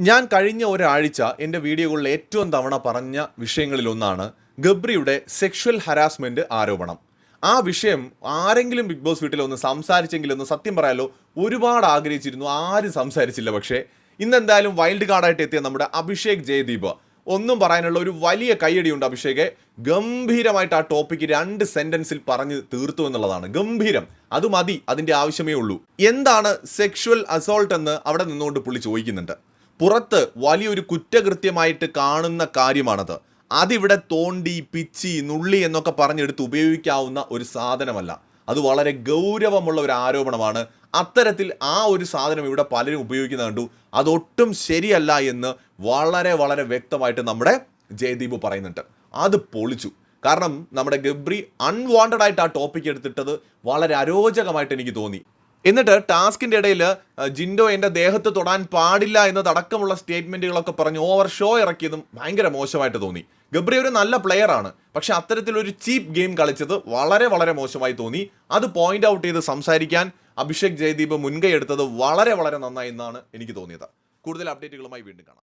ഞാൻ കഴിഞ്ഞ ഒരാഴ്ച എന്റെ വീഡിയോകളിൽ ഏറ്റവും തവണ പറഞ്ഞ വിഷയങ്ങളിലൊന്നാണ് ഗബ്രിയുടെ സെക്ഷൽ ഹരാസ്മെന്റ് ആരോപണം. ആ വിഷയം ആരെങ്കിലും ബിഗ് ബോസ് വീട്ടിൽ ഒന്ന് സംസാരിച്ചെങ്കിലൊന്ന് സത്യം പറയാലോ ഒരുപാട് ആഗ്രഹിച്ചിരുന്നു ആരും സംസാരിച്ചില്ല. പക്ഷേ ഇന്ന് എന്തായാലും വൈൽഡ് കാർഡായിട്ട് എത്തിയ നമ്മുടെ അഭിഷേക് ജയദീപ്. ഒന്നും പറയാനുള്ള ഒരു വലിയ കൈയടിയുണ്ട് അഭിഷേകെ. ഗംഭീരമായിട്ട് ആ ടോപ്പിക്ക് രണ്ട് സെന്റൻസിൽ പറഞ്ഞ് തീർത്തു എന്നുള്ളതാണ്. ഗംഭീരം. അത് മതി അതിന്റെ ആവശ്യമേ ഉള്ളൂ. എന്താണ് സെക്ഷുവൽ അസോൾട്ട് എന്ന് അവിടെ നിന്നുകൊണ്ട് പുള്ളി ചോദിക്കുന്നുണ്ട്. പുറത്ത് വലിയൊരു കുറ്റകൃത്യമായിട്ട് കാണുന്ന കാര്യമാണത്. അതിവിടെ തോണ്ടി പിച്ചി നുള്ളി എന്നൊക്കെ പറഞ്ഞെടുത്ത് ഉപയോഗിക്കാവുന്ന ഒരു സാധനമല്ല. അത് വളരെ ഗൗരവമുള്ള ഒരു ആരോപണമാണ്. അത്തരത്തിൽ ആ ഒരു സാധനം ഇവിടെ പലരും ഉപയോഗിക്കുന്ന കണ്ടു. അതൊട്ടും ശരിയല്ല എന്ന് വളരെ വളരെ വ്യക്തമായിട്ട് നമ്മുടെ ജയദീപ് പറയുന്നുണ്ട്. അത് പൊളിച്ചു. കാരണം നമ്മുടെ ഗബ്രി അൺവാണ്ടഡ് ആയിട്ട് ആ ടോപ്പിക് എടുത്തിട്ടത് വളരെ അരോചകമായിട്ട് എനിക്ക് തോന്നി. എന്നിട്ട് ടാസ്കിന്റെ ഇടയിൽ ജിൻഡോ എന്റെ ദേഹത്ത് തൊടാൻ പാടില്ല എന്നതടക്കമുള്ള സ്റ്റേറ്റ്മെന്റുകളൊക്കെ പറഞ്ഞ് ഓവർ ഷോ ഇറക്കിയതും ഭയങ്കര മോശമായിട്ട് തോന്നി. ഗബ്രി ഒരു നല്ല പ്ലെയർ ആണ്. പക്ഷെ അത്തരത്തിലൊരു ചീപ്പ് ഗെയിം കളിച്ചത് വളരെ വളരെ മോശമായി തോന്നി. അത് പോയിന്റ് ഔട്ട് ചെയ്ത് സംസാരിക്കാൻ അഭിഷേക് ജയദീപ് മുൻകൈ എടുത്തത് വളരെ വളരെ നന്നായി എന്നാണ് എനിക്ക് തോന്നിയത്. കൂടുതൽ അപ്ഡേറ്റുകളുമായി വീണ്ടും കാണാം.